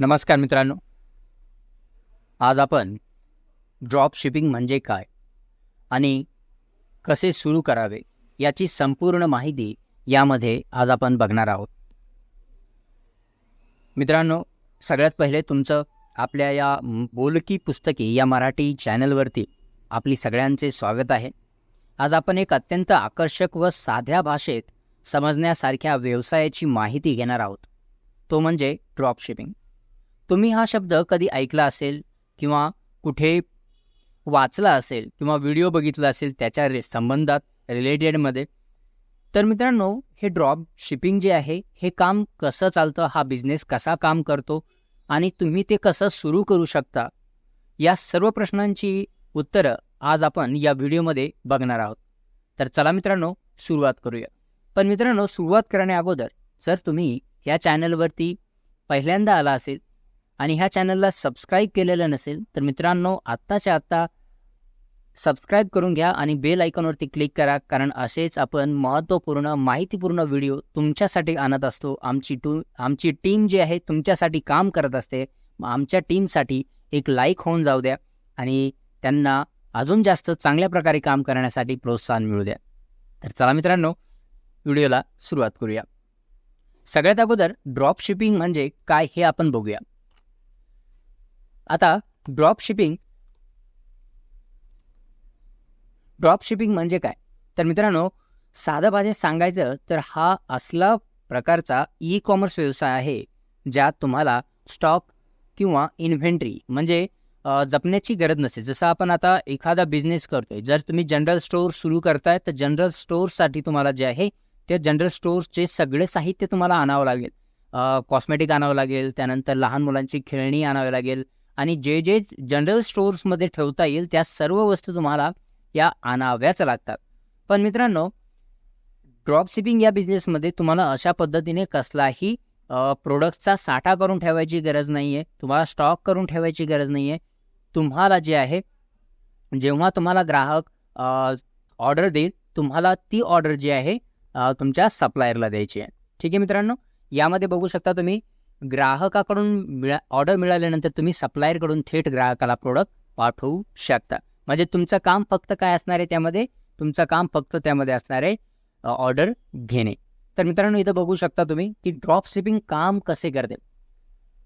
नमस्कार मित्रांनो. आज आपण ड्रॉप शिपिंग म्हणजे काय आणि कसे सुरू करावे याची संपूर्ण माहिती यामध्ये आज आपण बघणार आहोत. मित्रांनो सगळ्यात पहिले तुमचं आपल्या या बोलकी पुस्तके या मराठी चॅनलवरती आपली सगळ्यांचे स्वागत आहे. आज आपण एक अत्यंत आकर्षक व साध्या भाषेत समजण्यासारख्या व्यवसायाची माहिती घेणार आहोत. तो म्हणजे ड्रॉप शिपिंग तुम्ही हा शब्द कधी ऐकला असेल किंवा कुठे वाचला असेल किंवा व्हिडिओ बघितला असेल त्याच्या रे संबंधात रिलेटेडमध्ये तर मित्रांनो हे ड्रॉप शिपिंग जे आहे हे काम कसं चालतं हा बिझनेस कसा काम करतो आणि तुम्ही ते कसं सुरू करू शकता या सर्व प्रश्नांची उत्तरं आज आपण या व्हिडिओमध्ये बघणार आहोत. तर चला मित्रांनो सुरुवात करूया. पण मित्रांनो सुरुवात करण्या अगोदर जर तुम्ही या चॅनलवरती पहिल्यांदा आला असेल आणि ह्या चॅनलला सबस्क्राईब केलेलं नसेल तर मित्रांनो आत्ताच्या आत्ता सबस्क्राईब करून घ्या आणि बेल आयकॉनवरती क्लिक करा कारण असेच आपण महत्त्वपूर्ण माहितीपूर्ण व्हिडिओ तुमच्यासाठी आणत असतो. आमची टू आमची टीम जी आहे तुमच्यासाठी काम करत असते. आमच्या टीमसाठी एक लाईक होऊन जाऊ द्या आणि त्यांना अजून जास्त चांगल्या प्रकारे काम करण्यासाठी प्रोत्साहन मिळू द्या. तर चला मित्रांनो व्हिडिओला सुरुवात करूया. सगळ्यात अगोदर ड्रॉप शिपिंग म्हणजे काय हे आपण बघूया. आता ड्रॉप शिपिंग ड्रॉप शिपिंग म्हणजे काय? तर मित्रांनो साधं भाषेत सांगायचं तर हा असला प्रकारचा ई कॉमर्स व्यवसाय आहे ज्यात तुम्हाला स्टॉक किंवा इन्व्हेंटरी म्हणजे जपण्याची गरज नसते. जसं आपण आता एखादा बिझनेस करतोय जर तुम्ही जनरल स्टोअर सुरू करताय तर जनरल स्टोअरसाठी तुम्हाला जे आहे ते जनरल स्टोअर्सचे सगळे साहित्य तुम्हाला आणावं लागेल. कॉस्मेटिक आणावं लागेल त्यानंतर लहान मुलांची खेळणी आणावी लागेल आणि जे जे जनरल स्टोअर्समध्ये ठेवता येईल त्या सर्व वस्तू तुम्हाला या आणाव्याच लागतात. पण मित्रांनो ड्रॉप शिपिंग या बिझनेसमध्ये तुम्हाला अशा पद्धतीने कसलाही प्रोडक्टचा साठा करून ठेवायची गरज नाही आहे तुम्हाला स्टॉक करून ठेवायची गरज नाही आहे तुम्हाला जे आहे जेव्हा तुम्हाला ग्राहक ऑर्डर देईल तुम्हाला ती ऑर्डर जी आहे तुमच्या सप्लायरला द्यायची आहे. ठीक आहे मित्रांनो? यामध्ये बघू शकता तुम्ही ग्राहकाकडून मिळा ऑर्डर मिळाल्यानंतर तुम्ही सप्लायरकडून थेट ग्राहकाला प्रोडक्ट पाठवू शकता. म्हणजे तुमचं काम फक्त काय असणार आहे त्यामध्ये? तुमचं काम फक्त त्यामध्ये असणार आहे ऑर्डर घेणे. तर मित्रांनो इथं बघू शकता तुम्ही की ड्रॉप शिपिंग काम कसे करते.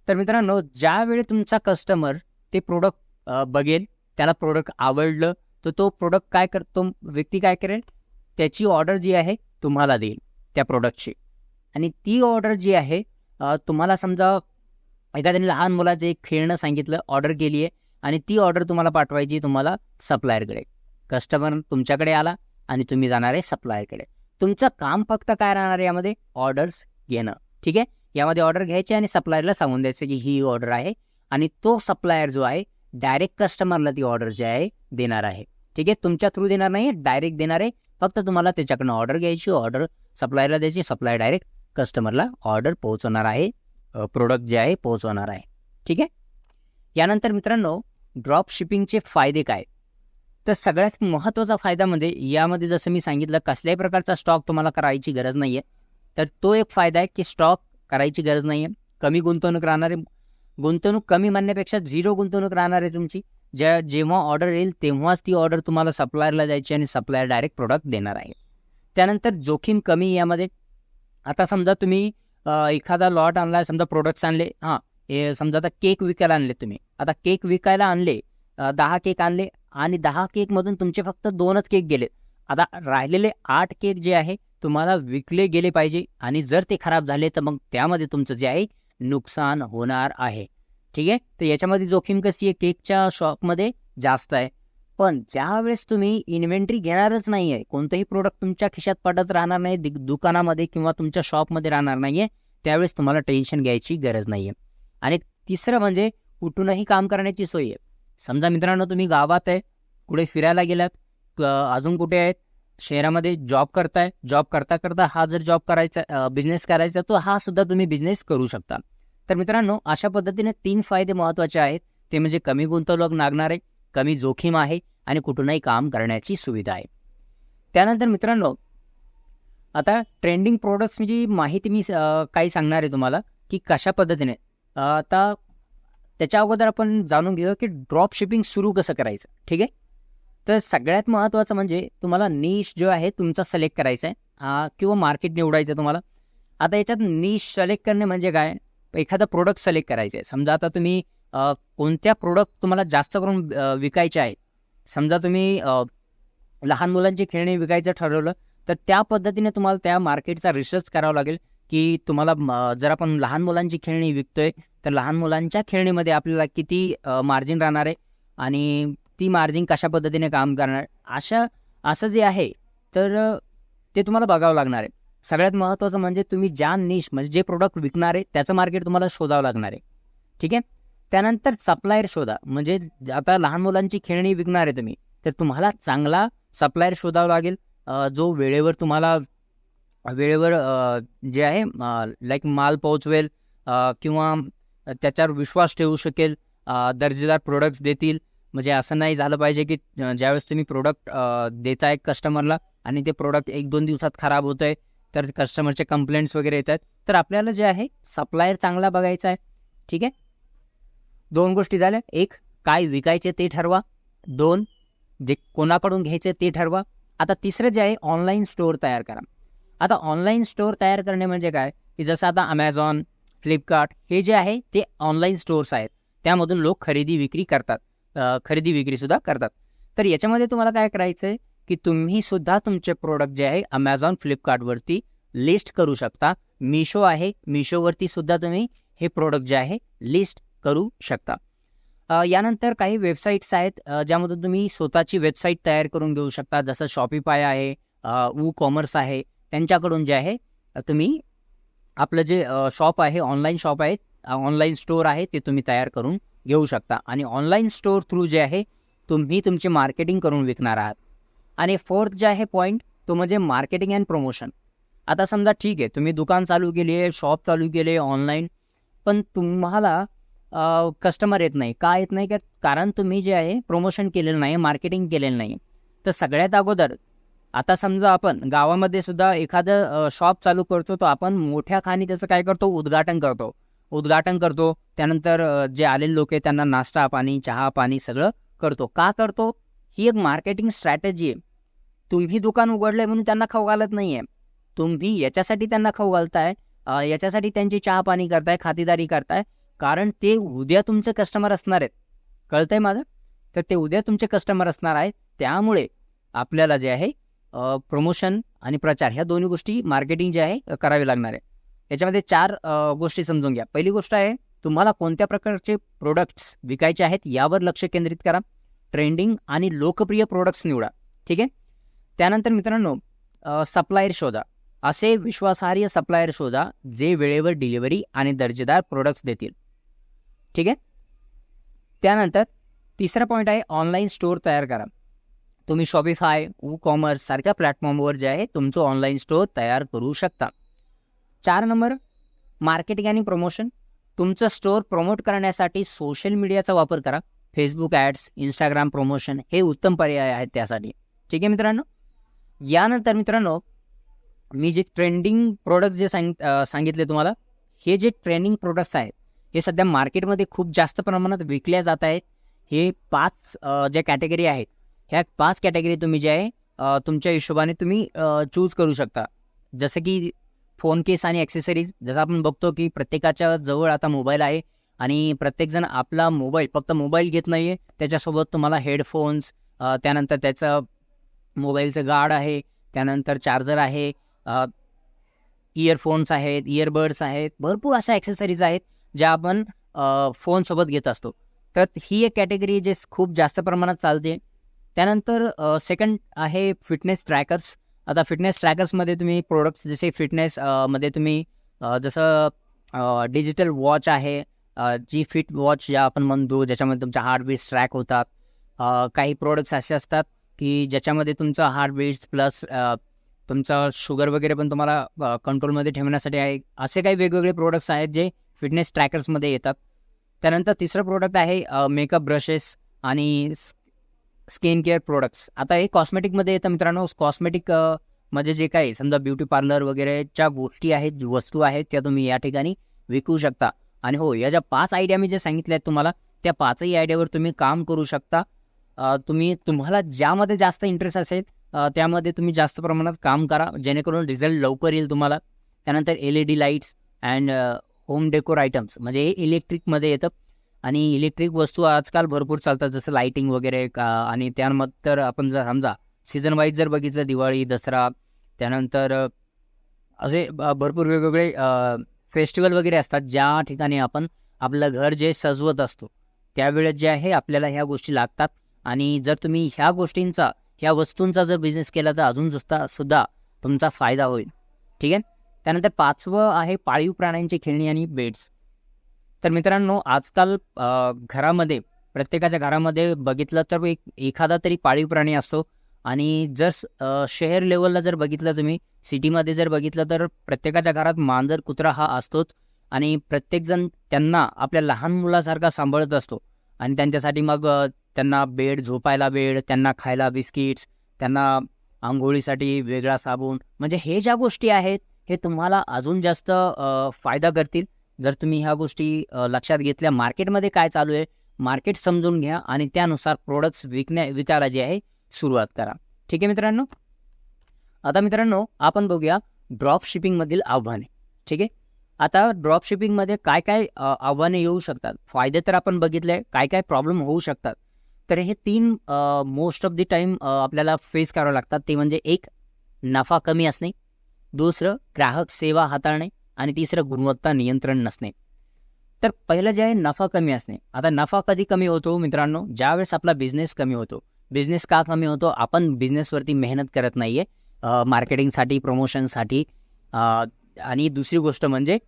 तर मित्रांनो ज्यावेळी तुमचा कस्टमर ते प्रोडक्ट बघेल त्याला प्रोडक्ट आवडलं तर तो प्रोडक्ट काय करतो व्यक्ती काय करेल? त्याची ऑर्डर जी आहे तुम्हाला देईल त्या प्रोडक्टची आणि ती ऑर्डर जी आहे तुम्हाला समजा एखाद्याने लहान मुलाचं एक खेळणं सांगितलं ऑर्डर केली आहे आणि ती ऑर्डर तुम्हाला पाठवायची तुम्हाला सप्लायरकडे. कस्टमर तुमच्याकडे आला आणि तुम्ही जाणार आहे सप्लायरकडे. तुमचं काम फक्त काय राहणार आहे यामध्ये? ऑर्डर्स घेणं. ठीक आहे? यामध्ये ऑर्डर घ्यायची आणि सप्लायरला सांगून द्यायचं की ही ऑर्डर आहे आणि तो सप्लायर जो आहे डायरेक्ट कस्टमरला ती ऑर्डर जी आहे देणार आहे. ठीक आहे? तुमच्या थ्रू देणार नाही डायरेक्ट देणार आहे. फक्त तुम्हाला त्याच्याकडनं ऑर्डर घ्यायची ऑर्डर सप्लायरला द्यायची सप्लाय डायरेक्ट कस्टमरला ऑर्डर पोहोचवणार आहे प्रोडक्ट जे आहे पोहोचवणार आहे. ठीक आहे? यानंतर मित्रांनो ड्रॉप शिपिंगचे फायदे काय? तर सगळ्यात महत्त्वाचा फायदा म्हणजे यामध्ये जसं मी सांगितलं कसल्याही प्रकारचा स्टॉक तुम्हाला करायची गरज नाही आहे तर तो एक फायदा आहे की स्टॉक करायची गरज नाही आहे कमी गुंतवणूक राहणारे गुंतवणूक कमी म्हणण्यापेक्षा झिरो गुंतवणूक राहणार आहे तुमची ज्या जेव्हा ऑर्डर येईल तेव्हाच ती ऑर्डर तुम्हाला सप्लायरला द्यायची आणि सप्लायर डायरेक्ट प्रोडक्ट देणार आहे. त्यानंतर जोखीम कमी यामध्ये आता समजा तुम्ही एखादा लॉट आणला समजा प्रोडक्ट्स आणले हां हे समजा आता केक विकायला आणले तुम्ही. आता केक विकायला आणले दहा केक आणले आणि दहा केकमधून तुमचे फक्त दोनच केक गेले. आता राहिलेले आठ केक जे आहे तुम्हाला विकले गेले पाहिजे आणि जर ते खराब झाले तर मग त्यामध्ये तुमचं जे आहे नुकसान होणार आहे. ठीक आहे? तर याच्यामध्ये जोखीम कशी आहे? केकच्या शॉपमध्ये जास्त आहे. पण ज्यावेळेस तुम्ही इन्व्हेंटरी घेणारच नाही आहे कोणतंही प्रोडक्ट तुमच्या खिशात पडत राहणार नाही दि- दुकानामध्ये किंवा तुमच्या शॉपमध्ये राहणार नाही आहे त्यावेळेस तुम्हाला टेन्शन घ्यायची गरज नाही आहे आणि तिसरं म्हणजे कुठूनही काम करण्याची सोय आहे. समजा मित्रांनो तुम्ही गावात आहे कुठे फिरायला गेलात अजून कुठे आहेत शहरामध्ये जॉब करताय जॉब करता करता हा जर जॉब करायचा बिझनेस करायचा तो हा सुद्धा तुम्ही बिझनेस करू शकता. तर मित्रांनो अशा पद्धतीने तीन फायदे महत्त्वाचे आहेत. ते म्हणजे कमी गुंतवणूक लागणार आहे कमी जोखीम आहे आणि कुठूनही काम करण्याची सुविधा आहे. त्यानंतर मित्रांनो आता ट्रेंडिंग प्रोडक्ट्सची माहिती मी काही सांगणार आहे तुम्हाला की कशा पद्धतीने. आता त्याच्या अगोदर आपण जाणून घेऊया की ड्रॉप शिपिंग सुरू कसं करायचं ठीक आहे? तर सगळ्यात महत्त्वाचं म्हणजे तुम्हाला निश जो आहे तुमचा सिलेक्ट करायचा आहे किंवा मार्केट निवडायचं तुम्हाला. आता याच्यात निश सिलेक्ट करणे म्हणजे काय? एखादा प्रोडक्ट सिलेक्ट करायचं आहे समजा आता तुम्ही कोणत्या प्रोडक्ट तुम्हाला जास्त करून विकायचे आहे समजा तुम्ही लहान मुलांची खेळणी विकायचं ठरवलं तर त्या पद्धतीने तुम्हाला त्या मार्केटचा रिसर्च करावा लागेल की तुम्हाला जर आपण लहान मुलांची खेळणी विकतोय तर लहान मुलांच्या खेळणीमध्ये आपल्याला किती मार्जिन राहणार आहे आणि ती मार्जिन कशा पद्धतीने काम करणार? अशा असं जे आहे तर ते तुम्हाला बघावं लागणार आहे. सगळ्यात महत्त्वाचं म्हणजे तुम्ही ज्या निश म्हणजे जे प्रोडक्ट विकणार आहे त्याचं मार्केट तुम्हाला शोधावं लागणार आहे. ठीक आहे? त्यानंतर सप्लायर शोधा. म्हणजे आता लहान मुलांची खेळणी विकणार आहे तुम्ही. तर तुम्हाला चांगला सप्लायर शोधावा लागेल. जो वेळेवर तुम्हाला वेळेवर जे आहे लाईक माल पोहोचवेल किंवा त्याच्यावर विश्वास ठेवू शकेल दर्जेदार प्रोडक्ट्स देतील. म्हणजे असं नाही झालं पाहिजे की ज्यावेळेस तुम्ही प्रोडक्ट देताय कस्टमरला आणि ते प्रोडक्ट एक दोन दिवसात खराब होत आहे तर कस्टमरचे कंप्लेंट्स वगैरे येतात. तर आपल्याला जे आहे सप्लायर चांगला बघायचा आहे. ठीक आहे? दोन गोष्टी झाल्या. एक काय विकायचे ते ठरवा. दोन जे कोणाकडून घ्यायचे ते ठरवा. आता तिसरं जे आहे ऑनलाईन स्टोअर तयार करा. आता ऑनलाईन स्टोअर तयार करणे म्हणजे काय? की जसं आता अमेझॉन फ्लिपकार्ट हे जे आहे ते ऑनलाईन स्टोअर्स आहेत. त्यामधून लोक खरेदी विक्री करतात. खरेदी विक्रीसुद्धा करतात. तर याच्यामध्ये तुम्हाला काय करायचं आहे की तुम्ही सुद्धा तुमचे प्रोडक्ट जे आहे अमेझॉन फ्लिपकार्टवरती लिस्ट करू शकता. मिशो आहे. मिशोवरती सुद्धा तुम्ही हे प्रोडक्ट जे आहे लिस्ट करू शकता. यानंतर काही वेबसाईट्स आहेत ज्यामधून तुम्ही स्वतःची वेबसाईट तयार करून घेऊ शकता. जसं शॉपीफाय आहे वू कॉमर्स आहे त्यांच्याकडून जे आहे तुम्ही आपलं जे शॉप आहे ऑनलाईन शॉप आहे ऑनलाईन स्टोअर आहे ते तुम्ही तयार करून घेऊ शकता. आणि ऑनलाईन स्टोअर थ्रू जे आहे तुम्ही तुमचे मार्केटिंग करून विकणार आहात. आणि फोर्थ जे आहे पॉईंट तो म्हणजे मार्केटिंग अँड प्रमोशन आता समजा ठीक आहे तुम्ही दुकान चालू केले शॉप चालू केले ऑनलाईन पण तुम्हाला कस्टमर येत नाही. का येत नाही? का कारण तुम्ही जे आहे प्रमोशन केलेलं नाही मार्केटिंग केलेलं नाही. तर सगळ्यात अगोदर आता समजा आपण गावामध्ये सुद्धा एखादं शॉप चालू करतो तर आपण मोठ्या खाणी त्याचं काय करतो? उद्घाटन करतो. उद्घाटन करतो. त्यानंतर जे आलेले लोक आहे त्यांना नाश्ता पाणी चहा पाणी सगळं करतो. का करतो? ही एक मार्केटिंग स्ट्रॅटेजी आहे. तुम्ही दुकान उघडलंय म्हणून त्यांना खाऊ घालत नाही आहे तुम्ही याच्यासाठी त्यांना खाऊ घालताय. याच्यासाठी त्यांची चहा पाणी करताय खातेदारी करताय. कारण ते उद्या तुमचे कस्टमर असणार आहेत. कळतंय माझं? तर ते उद्या तुमचे कस्टमर असणार आहेत. त्यामुळे आपल्याला जे आहे प्रमोशन आणि प्रचार ह्या दोन्ही गोष्टी मार्केटिंग जे आहे करावी लागणार आहे. याच्यामध्ये चार गोष्टी समजून घ्या. पहिली गोष्ट आहे तुम्हाला कोणत्या प्रकारचे प्रोडक्ट्स विकायचे आहेत यावर लक्ष केंद्रित करा. ट्रेंडिंग आणि लोकप्रिय प्रोडक्ट्स निवडा. ठीक आहे? त्यानंतर मित्रांनो सप्लायर शोधा. असे विश्वासार्ह सप्लायर शोधा जे वेळेवर डिलिव्हरी आणि दर्जेदार प्रोडक्ट्स देतील. ठीक आहे? त्यानंतर तिसरा पॉईंट आहे ऑनलाईन स्टोअर तयार करा. तुम्ही शॉपिफाय वू कॉमर्स सारख्या प्लॅटफॉर्मवर जे आहे तुमचं ऑनलाईन स्टोअर तयार करू शकता. चार नंबर मार्केटिंग आणि प्रमोशन तुमचं स्टोअर प्रमोट करण्यासाठी सोशल मीडियाचा वापर करा. फेसबुक ॲड्स इंस्टाग्राम प्रमोशन हे उत्तम पर्याय आहेत त्यासाठी. ठीक आहे मित्रांनो? यानंतर मित्रांनो मी जे ट्रेंडिंग प्रोडक्ट्स जे सांग सांगितले तुम्हाला हे जे ट्रेंडिंग प्रोडक्ट्स आहेत हे सध्या मार्केटमध्ये खूप जास्त प्रमाणात विकल्या जात आहेत. हे पाच ज्या कॅटेगरी आहेत ह्या पाच कॅटेगरी तुम्ही जे आहे तुमच्या हिशोबाने तुम्ही चूज करू शकता. जसं की फोन केस आणि ॲक्सेसरीज जसं आपण बघतो की प्रत्येकाच्या जवळ आता मोबाईल आहे आणि प्रत्येकजण आपला मोबाईल फक्त मोबाईल घेत नाही आहे त्याच्यासोबत तुम्हाला हेडफोन्स त्यानंतर त्याचं मोबाईलचं गार्ड आहे त्यानंतर चार्जर आहे इयरफोन्स आहेत इयरबड्स आहेत भरपूर अशा ॲक्सेसरीज आहेत. ज्या आपण फोनसोबत घेत असतो. तर ही एक कॅटेगरी जे खूप जास्त प्रमाणात चालते. त्यानंतर सेकंड आहे फिटनेस ट्रॅकर्स आता फिटनेस ट्रॅकर्समध्ये तुम्ही प्रोडक्ट्स जसे फिटनेस मध्ये तुम्ही जसं डिजिटल वॉच आहे जी फिट वॉच ज्या आपण म्हणतो ज्याच्यामध्ये तुमच्या हार्टबीट्स ट्रॅक होतात काही प्रोडक्ट्स असे असतात की ज्याच्यामध्ये तुमचं हार्टबीट्स प्लस तुमचं शुगर वगैरे पण तुम्हाला कंट्रोलमध्ये ठेवण्यासाठी आहे. असे काही वेगवेगळे प्रोडक्ट्स आहेत जे फिटनेस ट्रॅकर्समध्ये येतात. त्यानंतर तिसरं प्रोडक्ट आहे मेकअप ब्रशेस आणि स्किन केअर प्रोडक्ट्स आता हे कॉस्मेटिकमध्ये येतं मित्रांनो. कॉस्मेटिक म्हणजे जे काही समजा ब्युटी पार्लर वगैरेच्या गोष्टी आहेत वस्तू आहेत त्या तुम्ही या ठिकाणी विकू शकता. आणि हो या ज्या पाच आयडिया मी जे सांगितल्या आहेत तुम्हाला त्या पाचही आयडियावर तुम्ही काम करू शकता. तुम्ही तुम्हाला ज्यामध्ये जास्त इंटरेस्ट असेल त्यामध्ये तुम्ही जास्त प्रमाणात काम करा. जेणेकरून रिझल्ट लवकर येईल तुम्हाला. त्यानंतर L E D lights and home decor items म्हणजे हे इलेक्ट्रिकमध्ये येतं. आणि इलेक्ट्रिक वस्तू आजकाल भरपूर चालतात जसं लाईटिंग वगैरे का आणि त्यानंतर तर आपण जर समजा सीझन वाईज जर बघितलं दिवाळी दसरा त्यानंतर असे भरपूर वेगवेगळे फेस्टिवल वगैरे असतात ज्या ठिकाणी आपण आपलं घर जे सजवत असतो त्यावेळेस जे आहे आपल्याला ह्या गोष्टी लागतात. आणि जर तुम्ही ह्या गोष्टींचा ह्या वस्तूंचा जर बिझनेस केला तर अजून सुद्धा सुद्धा तुमचा फायदा होईल. ठीक आहे? त्यानंतर पाचवं आहे पाळीव प्राण्यांची खेळणी आणि बेड्स. तर मित्रांनो आजकाल घरामध्ये प्रत्येकाच्या घरामध्ये बघितलं तर एक एखादा तरी पाळीव प्राणी असतो. आणि जर शहर लेवलला जर बघितलं तुम्ही सिटीमध्ये जर बघितलं तर प्रत्येकाच्या घरात मांजर कुत्रा हा असतोच. आणि प्रत्येकजण त्यांना आपल्या लहान मुलासारखा सांभाळत असतो. आणि त्यांच्यासाठी मग त्यांना बेड झोपायला बेड त्यांना खायला बिस्किट्स त्यांना आंघोळीसाठी वेगळा साबण म्हणजे हे ज्या गोष्टी आहेत हे तुम्हाला अजून जास्त फायदा करतील. जर तुम्ही ह्या गोष्टी लक्षात घेतल्या मार्केटमध्ये काय चालू आहे मार्केट समजून घ्या आणि त्यानुसार प्रोडक्ट्स विकण्या विकायला जे आहे सुरुवात करा. ठीक आहे मित्रांनो? आता मित्रांनो आपण बघूया ड्रॉप शिपिंगमधील आव्हाने. ठीक आहे? आता ड्रॉप शिपिंगमध्ये काय काय आव्हाने येऊ शकतात? फायदे तर आपण बघितले काय काय प्रॉब्लेम होऊ शकतात? तर हे तीन मोस्ट ऑफ द टाईम आपल्याला फेस करावं लागतात. ते म्हणजे एक नफा कमी असणे. दुसरं ग्राहक सेवा हाताळणे आणि तिसरं गुणवत्ता नियंत्रण नसणे. तर पहिलं जे आहे नफा कमी असणे. आता नफा कधी कमी होतो मित्रांनो? ज्यावेळेस आपला बिझनेस कमी होतो. बिझनेस का कमी होतो? आपण बिझनेसवरती मेहनत करत नाही आहे मार्केटिंगसाठी प्रमोशनसाठी आणि दुसरी गोष्ट म्हणजे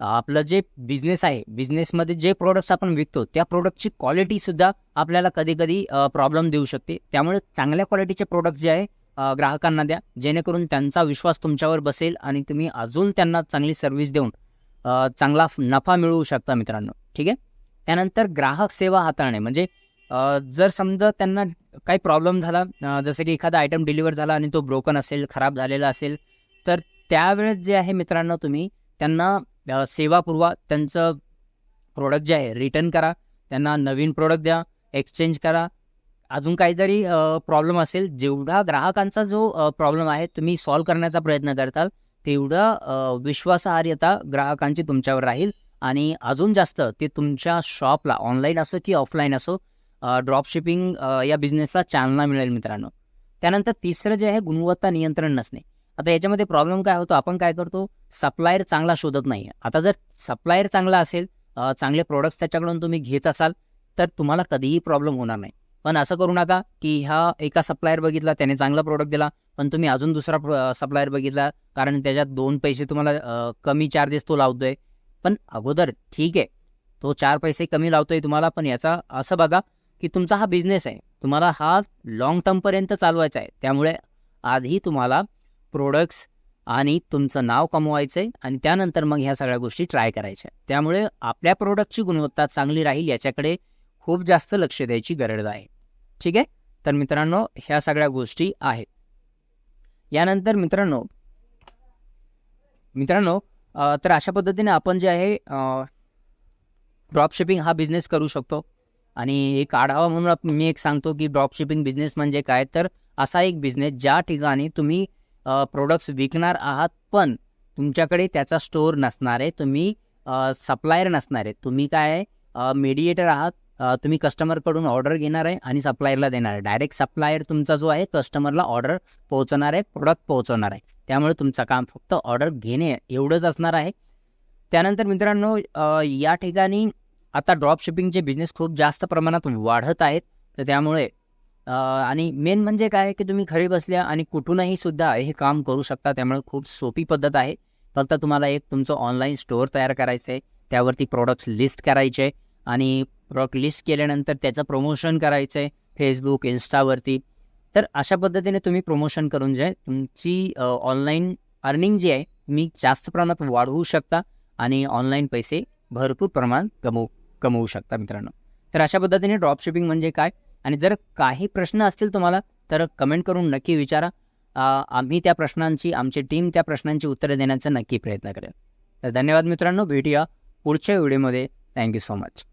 आपलं जे बिझनेस आहे बिझनेसमध्ये जे प्रोडक्ट्स आपण विकतो त्या प्रोडक्टची क्वालिटीसुद्धा आपल्याला कधी कधी प्रॉब्लेम देऊ शकते. त्यामुळे चांगल्या क्वालिटीचे प्रोडक्ट जे आहे ग्राहकांना द्या. जेणेकरून त्यांचा विश्वास तुमच्यावर बसेल आणि तुम्ही अजून त्यांना चांगली सर्व्हिस देऊन चांगला नफा मिळवू शकता मित्रांनो. ठीक आहे? त्यानंतर ग्राहक सेवा हाताळणे. म्हणजे जर समजा त्यांना काही प्रॉब्लेम झाला जसं की एखादा आयटम डिलिव्हर झाला आणि तो ब्रोकन असेल खराब झालेला असेल तर त्यावेळेस जे आहे मित्रांनो तुम्ही त्यांना सेवा पुरवा. त्यांचं प्रोडक्ट जे आहे रिटर्न करा. त्यांना नवीन प्रोडक्ट द्या. एक्सचेंज करा. अजून काही जरी प्रॉब्लेम असेल. जेवढा ग्राहकांचा जो प्रॉब्लेम आहे तुम्ही सॉल्व्ह करण्याचा प्रयत्न करताल तेवढा विश्वासार्हता ग्राहकांची तुमच्यावर राहील. आणि अजून जास्त ते तुमच्या शॉपला ऑनलाईन असो की ऑफलाईन असो ड्रॉपशिपिंग या बिझनेसला चालना मिळेल मित्रांनो. त्यानंतर तिसरं जे आहे गुणवत्ता नियंत्रण नसणे. आता याच्यामध्ये प्रॉब्लेम काय होतो? आपण काय करतो? सप्लायर चांगला शोधत नाही आता जर सप्लायर चांगला असेल चांगले प्रोडक्ट्स त्याच्याकडून तुम्ही घेत असाल तर तुम्हाला कधीही प्रॉब्लेम होणार नाही. पण असं करू नका की ह्या एका सप्लायर बघितला त्याने चांगला प्रोडक्ट दिला पण तुम्ही अजून दुसरा सप्लायर बघितला कारण त्याच्यात दोन पैसे तुम्हाला कमी चार्जेस तो लावतोय. पण अगोदर ठीक आहे तो चार पैसे कमी लावतोय तुम्हाला पण याचा असं बघा की तुमचा हा बिझनेस आहे. तुम्हाला हा लॉंग टर्मपर्यंत चालवायचा आहे. त्यामुळे आधी तुम्हाला प्रोडक्ट्स आणि तुमचं नाव कमवायचं आहे आणि त्यानंतर मग ह्या सगळ्या गोष्टी ट्राय करायच्या त्यामुळे आपल्या प्रोडक्टची गुणवत्ता चांगली राहील याच्याकडे खूप जास्त लक्ष द्यायची गरज आहे. ठीक आहे? तर मित्रांनो ह्या सगळ्या गोष्टी आहेत. यानंतर मित्रांनो मित्रांनो तर अशा पद्धतीने आपण जे आहे ड्रॉप शिपिंग हा बिझनेस करू शकतो. आणि एक आढावा म्हणून मी एक सांगतो की ड्रॉप शिपिंग बिझनेस म्हणजे काय? तर असा एक बिझनेस ज्या ठिकाणी तुम्ही प्रोडक्ट्स विकणार आहात पण तुमच्याकडे त्याचा स्टोअर नसणार आहे तुम्ही सप्लायर नसणार आहे. तुम्ही काय मेडिएटर मीडिएटर आहात तुम्ही कस्टमरकडून ऑर्डर घेणार आहे आणि सप्लायरला देणार आहे. डायरेक्ट सप्लायर तुमचा जो आहे कस्टमरला ऑर्डर पोहोचणार आहे प्रोडक्ट पोहोचवणार आहे. त्यामुळे तुमचं काम फक्त ऑर्डर घेणे एवढंच असणार आहे. त्यानंतर मित्रांनो या ठिकाणी आता ड्रॉप शिपिंगचे बिझनेस खूप जास्त प्रमाणात वाढत आहेत. तर त्यामुळे आणि मेन म्हणजे काय की तुम्ही घरी बसल्या आणि कुठूनही सुद्धा हे काम करू शकता. त्यामुळे खूप सोपी पद्धत आहे. फक्त तुम्हाला एक तुमचं ऑनलाईन स्टोअर तयार करायचं आहे त्यावरती प्रोडक्ट्स लिस्ट करायचे आणि प्रोडक्ट लिस्ट केल्यानंतर त्याचं प्रमोशन करायचं आहे फेसबुक इन्स्टावरती तर अशा पद्धतीने तुम्ही प्रमोशन करून जे तुमची ऑनलाईन अर्निंग जी आहे तुम्ही जास्त प्रमाणात वाढवू शकता आणि ऑनलाईन पैसे भरपूर प्रमाणात कमवू कमवू शकता मित्रांनो. तर अशा पद्धतीने ड्रॉप शिपिंग म्हणजे काय? आणि जर काही प्रश्न असतील तुम्हाला तर कमेंट करून नक्की विचारा. आम्ही त्या प्रश्नांची आमची टीम त्या प्रश्नांची उत्तरं देण्याचा नक्की प्रयत्न करेल. तर धन्यवाद मित्रांनो. भेटूया पुढच्या व्हिडिओमध्ये थँक्यू सो मच